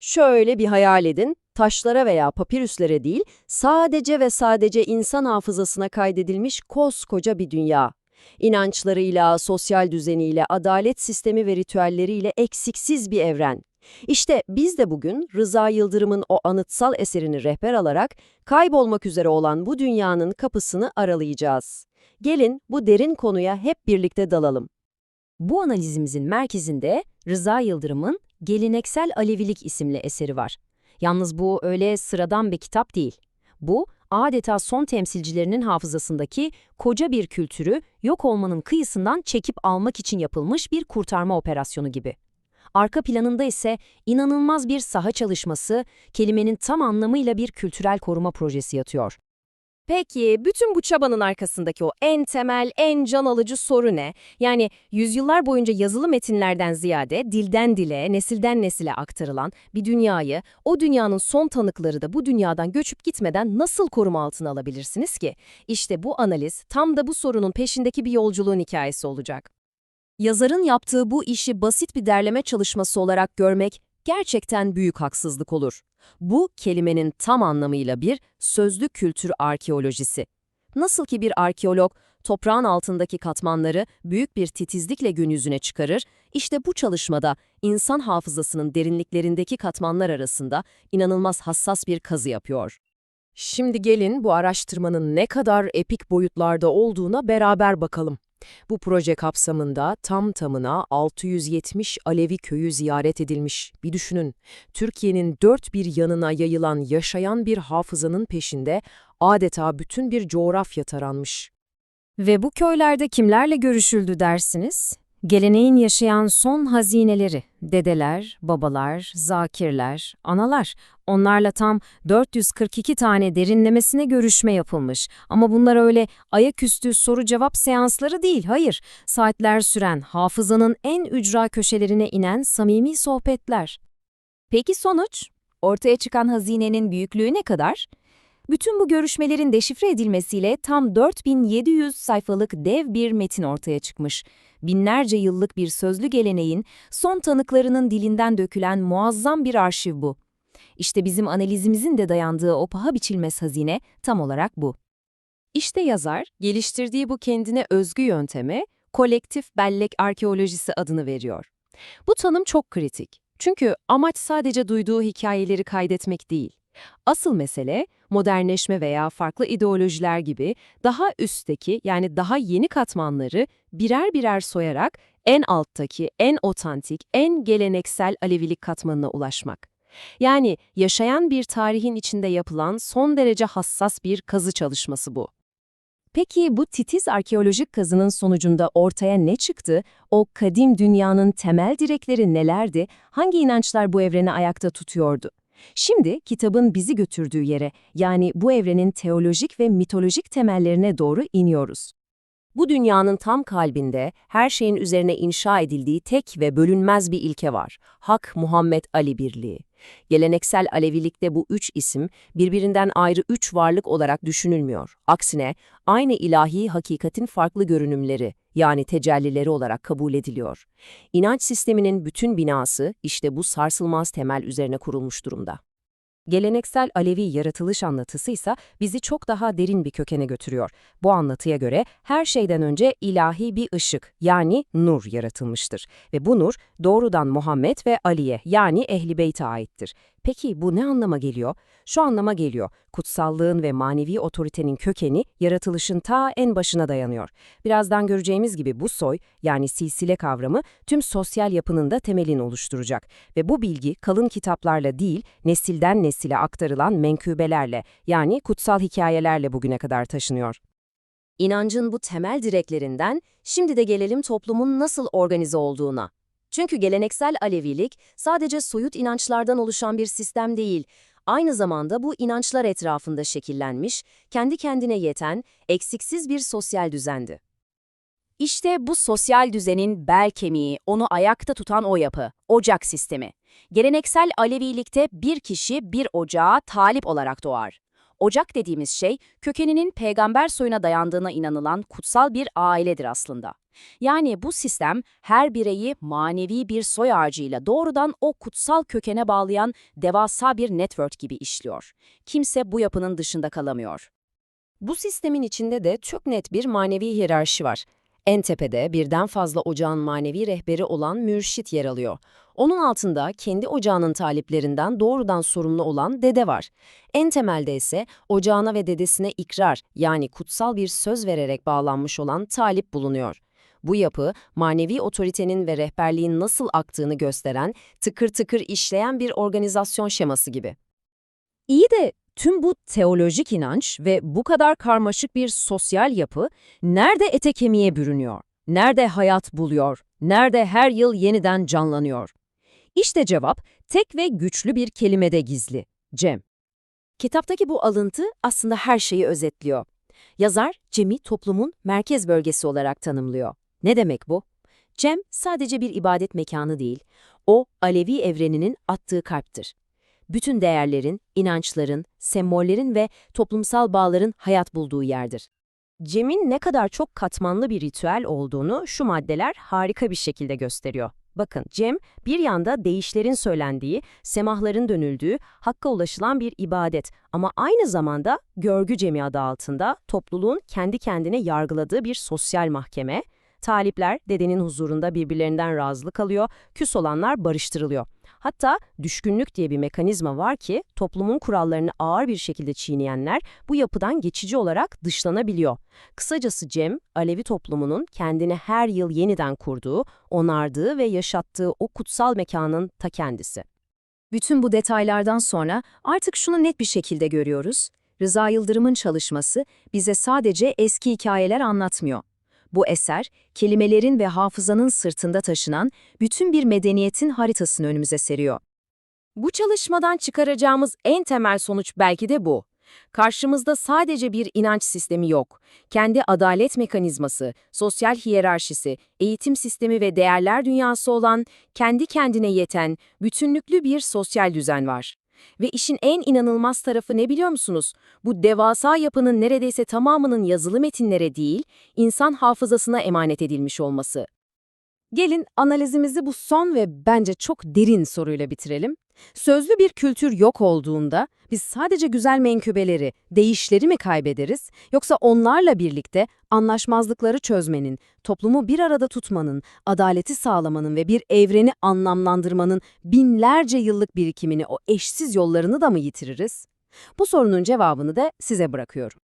Şöyle bir hayal edin, taşlara veya papirüslere değil, sadece ve sadece insan hafızasına kaydedilmiş koskoca bir dünya. İnançlarıyla, sosyal düzeniyle, adalet sistemi ve ritüelleriyle eksiksiz bir evren. İşte biz de bugün Rıza Yıldırım'ın o anıtsal eserini rehber alarak kaybolmak üzere olan bu dünyanın kapısını aralayacağız. Gelin bu derin konuya hep birlikte dalalım. Bu analizimizin merkezinde Rıza Yıldırım'ın Geleneksel Alevilik isimli eseri var. Yalnız bu öyle sıradan bir kitap değil. Bu, adeta son temsilcilerinin hafızasındaki koca bir kültürü yok olmanın kıyısından çekip almak için yapılmış bir kurtarma operasyonu gibi. Arka planında ise inanılmaz bir saha çalışması, kelimenin tam anlamıyla bir kültürel koruma projesi yatıyor. Peki bütün bu çabanın arkasındaki o en temel, en can alıcı soru ne? Yani yüzyıllar boyunca yazılı metinlerden ziyade dilden dile, nesilden nesile aktarılan bir dünyayı, o dünyanın son tanıkları da bu dünyadan göçüp gitmeden nasıl koruma altına alabilirsiniz ki? İşte bu analiz tam da bu sorunun peşindeki bir yolculuğun hikayesi olacak. Yazarın yaptığı bu işi basit bir derleme çalışması olarak görmek gerçekten büyük haksızlık olur. Bu kelimenin tam anlamıyla bir sözlü kültür arkeolojisi. Nasıl ki bir arkeolog toprağın altındaki katmanları büyük bir titizlikle gün yüzüne çıkarır, işte bu çalışmada insan hafızasının derinliklerindeki katmanlar arasında inanılmaz hassas bir kazı yapıyor. Şimdi gelin bu araştırmanın ne kadar epik boyutlarda olduğuna beraber bakalım. Bu proje kapsamında tam tamına 670 Alevi köyü ziyaret edilmiş. Bir düşünün, Türkiye'nin dört bir yanına yayılan yaşayan bir hafızanın peşinde adeta bütün bir coğrafya taranmış. Ve bu köylerde kimlerle görüşüldü dersiniz? Geleneğin yaşayan son hazineleri, dedeler, babalar, zakirler, analar. Onlarla tam 442 tane derinlemesine görüşme yapılmış. Ama bunlar öyle ayaküstü soru-cevap seansları değil, hayır. Saatler süren, hafızanın en ücra köşelerine inen samimi sohbetler. Peki sonuç? Ortaya çıkan hazinenin büyüklüğü ne kadar? Bütün bu görüşmelerin deşifre edilmesiyle tam 4700 sayfalık dev bir metin ortaya çıkmış. Binlerce yıllık bir sözlü geleneğin son tanıklarının dilinden dökülen muazzam bir arşiv bu. İşte bizim analizimizin de dayandığı o paha biçilmez hazine tam olarak bu. İşte yazar, geliştirdiği bu kendine özgü yönteme kolektif bellek arkeolojisi adını veriyor. Bu tanım çok kritik. Çünkü amaç sadece duyduğu hikayeleri kaydetmek değil. Asıl mesele modernleşme veya farklı ideolojiler gibi daha üstteki yani daha yeni katmanları birer birer soyarak en alttaki, en otantik, en geleneksel Alevilik katmanına ulaşmak. Yani yaşayan bir tarihin içinde yapılan son derece hassas bir kazı çalışması bu. Peki bu titiz arkeolojik kazının sonucunda ortaya ne çıktı? O kadim dünyanın temel direkleri nelerdi? Hangi inançlar bu evreni ayakta tutuyordu? Şimdi kitabın bizi götürdüğü yere, yani bu evrenin teolojik ve mitolojik temellerine doğru iniyoruz. Bu dünyanın tam kalbinde her şeyin üzerine inşa edildiği tek ve bölünmez bir ilke var. Hak Muhammed Ali Birliği. Geleneksel Alevilikte bu üç isim birbirinden ayrı üç varlık olarak düşünülmüyor. Aksine aynı ilahi hakikatin farklı görünümleri yani tecellileri olarak kabul ediliyor. İnanç sisteminin bütün binası işte bu sarsılmaz temel üzerine kurulmuş durumda. Geleneksel Alevi yaratılış anlatısı ise bizi çok daha derin bir kökene götürüyor. Bu anlatıya göre her şeyden önce ilahi bir ışık yani nur yaratılmıştır. Ve bu nur doğrudan Muhammed ve Ali'ye yani Ehli Beyt'e aittir. Peki bu ne anlama geliyor? Şu anlama geliyor. Kutsallığın ve manevi otoritenin kökeni yaratılışın ta en başına dayanıyor. Birazdan göreceğimiz gibi bu soy yani silsile kavramı tüm sosyal yapının da temelini oluşturacak. Ve bu bilgi kalın kitaplarla değil nesilden nesile aktarılan menkıbelerle yani kutsal hikayelerle bugüne kadar taşınıyor. İnancın bu temel direklerinden şimdi de gelelim toplumun nasıl organize olduğuna. Çünkü geleneksel Alevilik sadece soyut inançlardan oluşan bir sistem değil, aynı zamanda bu inançlar etrafında şekillenmiş, kendi kendine yeten, eksiksiz bir sosyal düzendi. İşte bu sosyal düzenin bel kemiği, onu ayakta tutan o yapı, ocak sistemi. Geleneksel Alevilikte bir kişi bir ocağa talip olarak doğar. Ocak dediğimiz şey, kökeninin peygamber soyuna dayandığına inanılan kutsal bir ailedir aslında. Yani bu sistem her bireyi manevi bir soy ağacıyla doğrudan o kutsal kökene bağlayan devasa bir network gibi işliyor. Kimse bu yapının dışında kalamıyor. Bu sistemin içinde de çok net bir manevi hiyerarşi var. En tepede birden fazla ocağın manevi rehberi olan mürşit yer alıyor. Onun altında kendi ocağının taliplerinden doğrudan sorumlu olan dede var. En temelde ise ocağına ve dedesine ikrar yani kutsal bir söz vererek bağlanmış olan talip bulunuyor. Bu yapı manevi otoritenin ve rehberliğin nasıl aktığını gösteren tıkır tıkır işleyen bir organizasyon şeması gibi. İyi de tüm bu teolojik inanç ve bu kadar karmaşık bir sosyal yapı nerede ete kemiğe bürünüyor? Nerede hayat buluyor? Nerede her yıl yeniden canlanıyor? İşte cevap tek ve güçlü bir kelimede gizli. Cem. Kitaptaki bu alıntı aslında her şeyi özetliyor. Yazar, Cem'i toplumun merkez bölgesi olarak tanımlıyor. Ne demek bu? Cem sadece bir ibadet mekanı değil, o Alevi evreninin attığı kalptir. Bütün değerlerin, inançların, sembollerin ve toplumsal bağların hayat bulduğu yerdir. Cem'in ne kadar çok katmanlı bir ritüel olduğunu şu maddeler harika bir şekilde gösteriyor. Bakın Cem bir yanda değişlerin söylendiği, semahların dönüldüğü, hakka ulaşılan bir ibadet ama aynı zamanda görgü cemi adı altında topluluğun kendi kendine yargıladığı bir sosyal mahkeme, talipler dedenin huzurunda birbirlerinden razılık alıyor, küs olanlar barıştırılıyor. Hatta düşkünlük diye bir mekanizma var ki toplumun kurallarını ağır bir şekilde çiğneyenler bu yapıdan geçici olarak dışlanabiliyor. Kısacası Cem, Alevi toplumunun kendini her yıl yeniden kurduğu, onardığı ve yaşattığı o kutsal mekanın ta kendisi. Bütün bu detaylardan sonra artık şunu net bir şekilde görüyoruz. Rıza Yıldırım'ın çalışması bize sadece eski hikayeler anlatmıyor. Bu eser, kelimelerin ve hafızanın sırtında taşınan bütün bir medeniyetin haritasını önümüze seriyor. Bu çalışmadan çıkaracağımız en temel sonuç belki de bu. Karşımızda sadece bir inanç sistemi yok. Kendi adalet mekanizması, sosyal hiyerarşisi, eğitim sistemi ve değerler dünyası olan, kendi kendine yeten, bütünlüklü bir sosyal düzen var. Ve işin en inanılmaz tarafı ne biliyor musunuz? Bu devasa yapının neredeyse tamamının yazılı metinlere değil, insan hafızasına emanet edilmiş olması. Gelin analizimizi bu son ve bence çok derin soruyla bitirelim. Sözlü bir kültür yok olduğunda biz sadece güzel menkıbeleri, değişleri mi kaybederiz yoksa onlarla birlikte anlaşmazlıkları çözmenin, toplumu bir arada tutmanın, adaleti sağlamanın ve bir evreni anlamlandırmanın binlerce yıllık birikimini o eşsiz yollarını da mı yitiririz? Bu sorunun cevabını da size bırakıyorum.